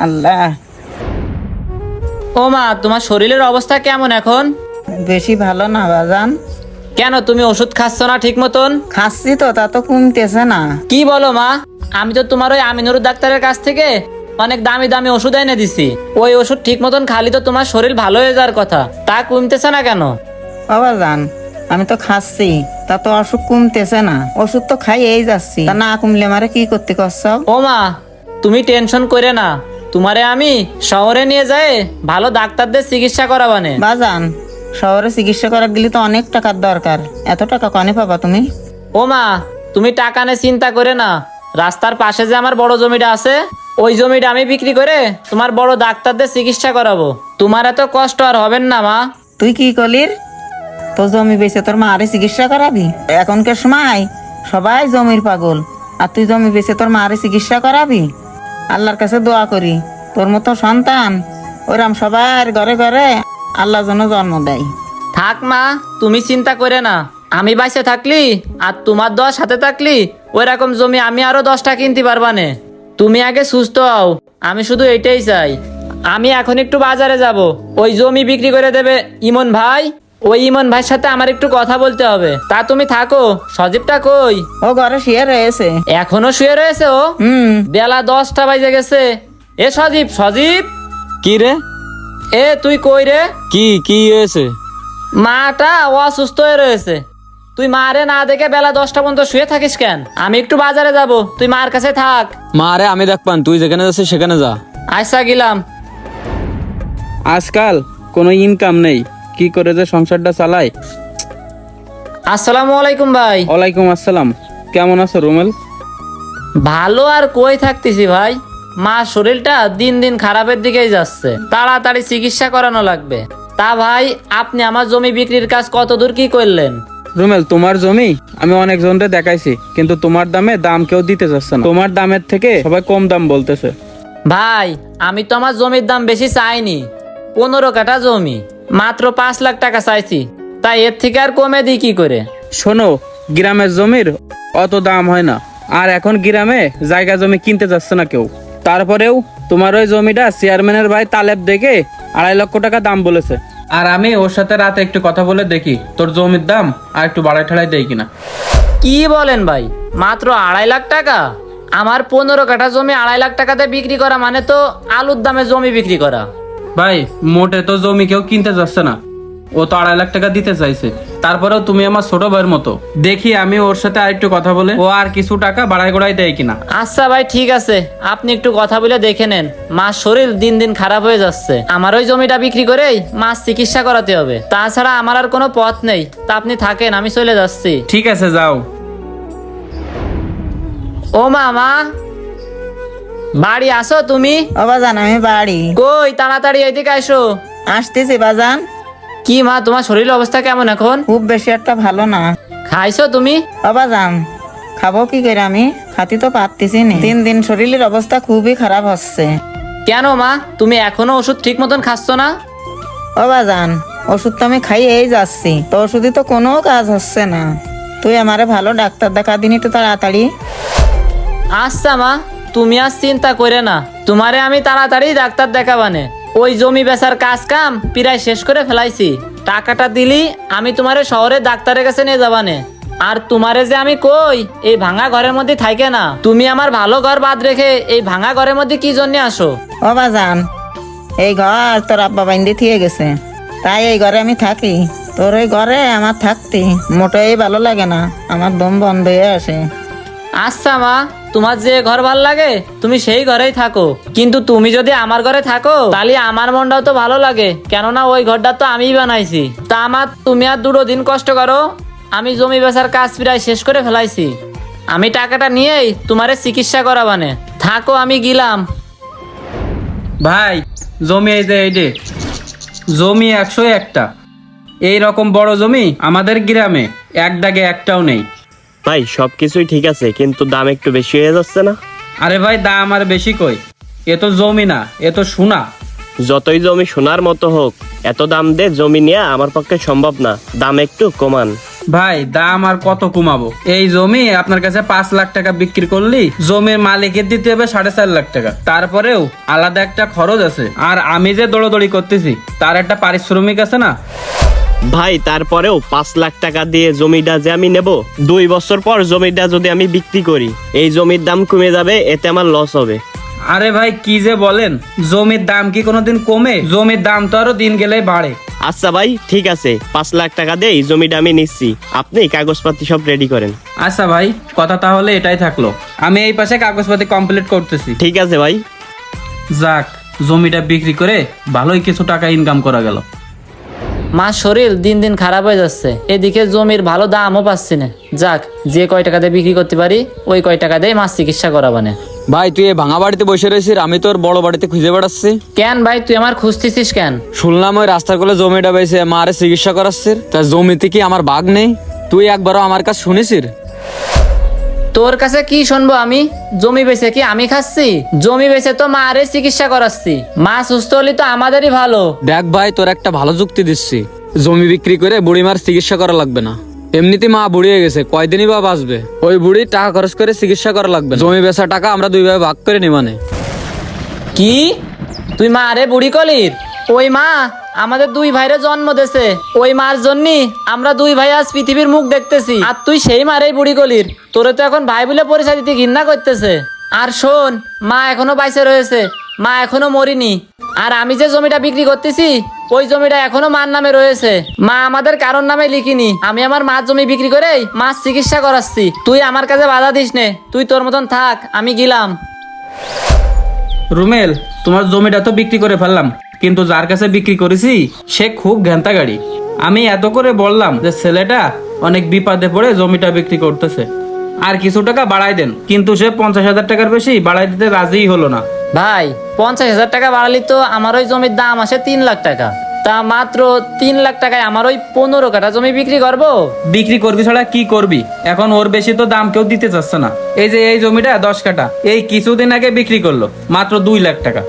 আল্লাহ। ও মা তোমার শরীরের অবস্থা কেমন এখন? বেশি ভালো না বাজান। কেন তুমি ওষুধ খাচ্ছ না ঠিক মতন? খাচ্ছি তো তা তো কমতেছে না। কি বলো মা আমি তো তোমার ওই আমিনুর ডাক্তারের কাছ থেকে অনেক দামি দামি ওষুধ এনে দিছি। ওই ওষুধ ঠিক মতন খালি তো তোমার শরীর ভালো হয়ে যাওয়ার কথা। তা কমতেছে না কেন? ও বাজান আমি তো খাচ্ছি তা তো অসুখ কমতেছে না। ওষুধ তো খাই এই যাচ্ছি। তা না কমলে মারে কি করতে করছাও ও মা তুমি টেনশন করে না। তোমারে আমি শহরে নিয়ে যাই ভালো ডাক্তারদের চিকিৎসা করাবানে। বাজান শহরে চিকিৎসা করার গেলে তো অনেক টাকার দরকার। এত টাকা কনে পাবা তুমি? ও মা তুমি টাকা নিয়ে চিন্তা করে না। রাস্তার পাশে যে আমার বড় জমিটা আছে ওই জমিটা আমি বিক্রি করে তোমার বড় ডাক্তারদের চিকিৎসা করাবো। তোমার এত কষ্ট আর হবেন না মা। তুই কি কলির তো জমি বেচে তোর মা মারে চিকিৎসা করাবি? এখনকার সময় সবাই জমির পাগল। আর তুই জমি বেচে তোর মারে চিকিৎসা করাবি? আল্লাহর কাছে দোয়া করি। তোর মতো সন্তান ওরাম সবার ঘরে ঘরে আল্লাহ যেন জন্ম দেয়। থাক মা, তুমি চিন্তা করে না। আমি বাইসে থাকলি আর তোমার দশ হাতে থাকলি ওই রকম জমি আমি আরও দশটা কিনতে পারবানে তুমি আগে সুস্থ হও, আমি শুধু এইটাই চাই। আমি এখন একটু বাজারে যাব, ওই জমি বিক্রি করে দেবে ইমন ভাই। ওই ইমন ভাইয়ের সাথে আমার একটু কথা বলতে হবে। তা তুমি থাকো সজীবটা কই? ও ঘরে শুয়ে রয়েছে। এখনও শুয়ে রয়েছে ও? হুম। বেলা দশটা বাজে গেছে। এ সজীব সজীব? কি রে? এ তুই কই রে? কি কি হয়েছে? মাটা অসুস্থ হয়ে রয়েছে। তুই মারে না দেখে বেলা দশটা পর্যন্ত শুয়ে থাকিস কেন? আমি একটু বাজারে যাব। তুই মার কাছে থাক। মা রে আমি দেখবান। তুই যেখানে যাচ্ছিস সেখানে যা। আইসা গেলাম। আজকাল কোনো ইনকাম নেই। কি করে যে সংসারটা চালাই আসসালামু আলাইকুম ভাই। ওয়ালাইকুম আসসালাম। কেমন আছো রুমেল? ভালো আর কই থাকতেছি ভাই? মা শরীরটা দিন দিন খারাপের দিকেই যাচ্ছে। তাড়াতাড়ি চিকিৎসা করানো লাগবে। তা ভাই আপনি আমার জমি বিক্রির কাজ কত দূর কি করলেন? রুমেল তোমার জমি? আমি অনেক জনকে দেখাইছি কিন্তু তোমার দামে দাম কেউ দিতে চাচ্ছে না। তোমার দামের থেকে সবাই কম দাম বলতেছে। ভাই আমি তো আমার জমির দাম বেশি চাইনি। পনেরো কাঠা জমি। মাত্র পাঁচ লাখ টাকা চাইছি। তাই এর থেকে আর কমে দিই কি করে? শোনো গ্রামের জমির অত দাম হয় না। আর এখন গ্রামে জায়গা জমি কিনতে যাচ্ছে না কেউ। তারপরেও তোমার ওই জমিটা চেয়ারম্যানের ভাই তালেব দেখে আড়াই লক্ষ টাকা দাম বলেছে। আর আমি ওর সাথে রাতে একটু কথা বলে দেখি তোর জমির দাম আর একটু বাড়াই ঠাড়াই দেয় কিনা। কি বলেন ভাই? মাত্র আড়াই লাখ টাকা? আমার পনেরো কাঠা জমি আড়াই লাখ টাকাতে বিক্রি করা মানে তো আলুর দামে জমি বিক্রি করা। ভাই মোটে তো জমি কেউ কিনতে যাচ্ছে না। ও তো আড়াই লাখ টাকা দিতে চাইছে। তারপরেও তুমি আমার ছোট ভাইয়ের মতো। দেখি আমি ওর সাথে আর একটু কথা বলে ও আর কিছু টাকা বাড়াই গোড়াই দেয় কিনা। আচ্ছা ভাই ঠিক আছে। আপনি একটু কথা বলে দেখে নেন। মার শরীর দিন দিন খারাপ হয়ে যাচ্ছে। আমার ওই জমিটা বিক্রি করেই মাছ চিকিৎসা করাতে হবে। তাছাড়া আমার আর কোনো পথ নেই। তা আপনি থাকেন আমি চলে যাচ্ছি। ঠিক আছে যাও। ও মামা বাড়ি আসো তুমি? ও বাজান আমি বাড়ি। কই তাড়াতাড়ি এদিকে আসো। আসতেছি বাজান। কি মা তোমার শরীরের অবস্থা কেমন এখন? খুব বেশি একটা ভালো না। খাইছো তুমি? ও বাজান খাব কি করে আমি? খাতি তো পারতেছি না। তিন দিন শরীরের অবস্থা খুবই খারাপ হচ্ছে। কেন মা তুমি এখনও ওষুধ ঠিক মতন খাচ্ছ না? ও বাজান ওষুধ তো আমি খাই এই যাচ্ছি। তো ওষুধই তো কোনো কাজ হচ্ছে না। তুই আমারে ভালো ডাক্তার দেখা দিনি তো তাড়াতাড়ি। আচ্ছা মা তুমি আর চিন্তা করে না। তোমারে আমি তাড়াতাড়ি ডাক্তার দেখাবানে। ওই জমি বেচার কাজ কাম প্রায় শেষ করে ফেলাইছি। টাকাটা দিলি আমি তোমারে শহরে ডাক্তারের কাছে নিয়ে যাবানে। আর তোমারে যে আমি কই, এই ভাঙা ঘরের মধ্যে থাকে না। তুমি আমার ভালো ঘর বাদ রেখে এই ভাঙা ঘরের মধ্যে কি জন্য আসো? ও বাজান, এই ঘর তোর আব্বা বাইন্দে থিয়ে গেছে। তাই এই ঘরে আমি থাকি। তোর ওই ঘরে আমার থাকতে। মোটেই ভালো লাগে না। আমার দম বন্ধ হয়ে আসে। আচ্ছা মা, তোমার যে ঘর ভালো লাগে, তুমি সেই ঘরেই থাকো। কিন্তু তুমি যদি আমার ঘরে থাকো, তাহলে আমার মনটাও তো ভালো লাগে। কেননা ওই ঘরটা তো আমিই বানাইছি। তা আমার তুমি আর দুটো দিন কষ্ট করো। আমি জমি বেচার কাজ প্রায় শেষ করে ফেলাইছি। আমি টাকাটা নিয়েই তোমারে চিকিৎসা করাবানে। থাকো, আমি গেলাম। ভাই, জমি এই যে এই যে, জমি একশো একটা। এই রকম বড় জমি আমাদের গ্রামে, এক দাগে একটাও নেই। ভাই সবকিছুই ঠিক আছে কিন্তু দাম একটু বেশি হয়ে যাচ্ছে না। আরে ভাই দাম আর বেশি কই? এ তো জমি না এ তো সোনা। যতই জমি সোনার মতো হোক এত দাম দিয়ে জমি নেওয়া আমার পক্ষে সম্ভব না। দাম একটু কমান। ভাই দাম আর কত কমাবো? এই জমি আপনার কাছে পাঁচ লাখ টাকা বিক্রি করলি জমির মালিকের দিতে হবে সাড়ে চার লাখ টাকা। তারপরেও আলাদা একটা খরচ আছে। আর আমি যে দৌড়দৌড়ি করতেছি তার একটা পারিশ্রমিক আছে না? ভাই তারপরেও পাঁচ লাখ টাকা দিয়ে জমিটা যে আমি নেব দুই বছর পর জমিটা যদি আমি বিক্রি করি এই জমির দাম কমে যাবে এতে আমার লস হবে। আরে ভাই কি যে বলেন? জমির দাম কি কোনোদিন কমে? জমির দাম তো আরও দিন গেলে বাড়ে। আচ্ছা ভাই ঠিক আছে পাঁচ লাখ টাকা দিয়ে এই জমিটা আমি নিচ্ছি। আপনি কাগজপাতি সব রেডি করেন। আচ্ছা ভাই কথা তাহলে এটাই থাকল। আমি এই পাশে কাগজপাতি কমপ্লিট করতেছি। ঠিক আছে ভাই। যাক জমিটা বিক্রি করে ভালোই কিছু টাকা ইনকাম করা গেল। মার শরীর দিন দিন খারাপ হয়ে যাচ্ছে। এদিকে জমির ভালো দামও পাচ্ছি না। যাক যে কয় টাকা দিয়ে বিক্রি করতে পারি ওই কয় টাকা দিয়ে মাছ চিকিৎসা করাবানে ভাই তুই এই ভাঙা বাড়িতে বসে রয়েছিস আমি তোর বড় বাড়িতে খুঁজে বেড়াচ্ছি। কেন ভাই তুই আমার খুঁজতেছিস কেন? শুনলাম ওই রাস্তার কোলে জমিটা বেছে মারে চিকিৎসা করাচ্ছিস। তা জমিতে কি আমার বাঘ নেই? তুই একবারও আমার কাছে শুনেছিস? তোর কাছে কি শুনব আমি? জমি বেছে কি আমি খাচ্ছি? জমি বেচে তো মা আরে চিকিৎসা করাচ্ছি। মা সুস্থ হলে তো আমাদেরই ভালো। দেখ ভাই তোর একটা ভালো যুক্তি দিচ্ছি। জমি বিক্রি করে বুড়িমার চিকিৎসা করা লাগবে না। এমনিতে মা বুড়ি হয়ে গেছে কয়দিনই বা বাঁচবে? ওই বুড়ি টাকা খরচ করে চিকিৎসা করা লাগবে না। জমি বেচা টাকা আমরা দুই ভাই ভাগ করে নিবানে কি? তুই মা আরে বুড়ি কলির? ওই মা আমাদের দুই ভাইরে জন্ম দেছে। ওই মার জন্যই আমরা দুই ভাই আজ পৃথিবীর মুখ দেখতেছি। আর তুই সেই মারেই বুড়ি কলির তোরে তো এখন ভাই বলে পরিচয় দিতে ঘৃণা করতেছে। আর শোন, মা এখনও বাইসে রয়েছে। মা এখনও মরিনি। আর আমি যে জমিটা বিক্রি করতেছি, ওই জমিটা এখনও মার নামে রয়েছে। মা আমাদের কারোর নামে লিখিনি। আমি আমার মার জমি বিক্রি করে মাছ চিকিৎসা করাচ্ছি। তুই আমার কাছে বাধা দিস নে। তুই তোর মতন থাক, আমি গেলাম। রুমেল, তোমার জমিটা তো বিক্রি করে ফেললাম। কিন্তু যার কাছে বিক্রি করেছি সে খুব ঘ্যান্তা গাড়ি। আমি এত করে বললাম যে ছেলেটা অনেক বিপদে পড়ে জমিটা বিক্রি করতেছে। আর কিছু টাকা বাড়াই দেন কিন্তু সে পঞ্চাশ হাজার টাকার বেশি বাড়াই দিতে রাজিই হলো না। ভাই পঞ্চাশ হাজার টাকা বাড়ালি তো আমার ওই জমির দাম আসে তিন লাখ টাকা। তা মাত্র তিন লাখ টাকায় আমার ওই পনেরো কাঠা জমি বিক্রি করব? বিক্রি করবি ছাড়া কি করবি? এখন ওর বেশি তো দাম কেউ দিতে চাচ্ছে না। এই যে এই জমিটা দশ কাটা এই কিছুদিন আগে বিক্রি করল মাত্র দুই লাখ টাকা।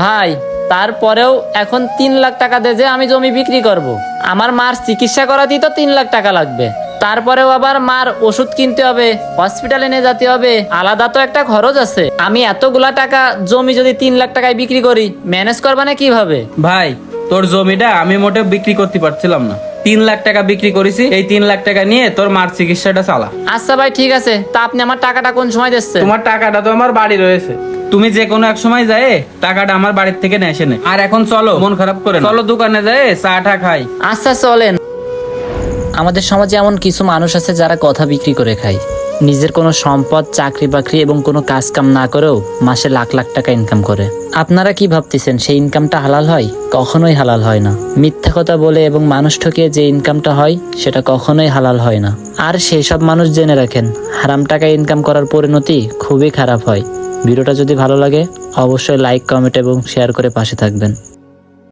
ভাই তারপরেও এখন তিন লাখ টাকা দিয়ে যে আমি জমি বিক্রি করব। আমার মার চিকিৎসা করাতেই তো তিন লাখ টাকা লাগবে। তারপরেও আবার মার ওষুধ কিনতে হবে হসপিটালে নিয়ে যেতে হবে আলাদা তো একটা খরচ আছে। আমি এতগুলা টাকা জমি যদি তিন লাখ টাকায় বিক্রি করি ম্যানেজ করবা না কীভাবে? ভাই তোর জমিটা আমি মোটে বিক্রি করতে পারছিলাম না। তিন লাখ টাকা বিক্রি করেছি এই তিন লাখ টাকা নিয়ে তোর মার চিকিৎসাটা চালা। আচ্ছা ভাই ঠিক আছে। তা আপনি আমার টাকাটা কোন সময় দিচ্ছেন? তোমার টাকাটা তো আমার বাড়ি রয়েছে। তুমি যে কোনো এক সময় যায় টাকাটা আমার বাড়ির থেকে নিয়ে নে। আর এখন চলো, মন খারাপ করে। চলো দোকানে যায় চা টা খাই। আচ্ছা চলেন। আমাদের সমাজে এমন কিছু মানুষ আছে যারা কথা বিক্রি করে খায়। নিজের কোনো সম্পদ, চাকরি বাকরি এবং কোনো কাজ কাম না করেও মাসে লাখ লাখ টাকা ইনকাম করে। আপনারা কি ভাবতেছেন, সেই ইনকামটা হালাল হয়? কখনোই হালাল হয় না। মিথ্যা কথা বলে এবং মানুষ ঠকিয়ে যে ইনকামটা হয়, সেটা কখনোই হালাল হয় না। আর সেই সব মানুষ জেনে রাখেন, হারাম টাকা ইনকাম করার পরিণতি খুবই খারাপ হয়। ভিডিওটা যদি ভালো লাগে অবশ্যই লাইক কমেন্ট এবং শেয়ার করে পাশে থাকবেন।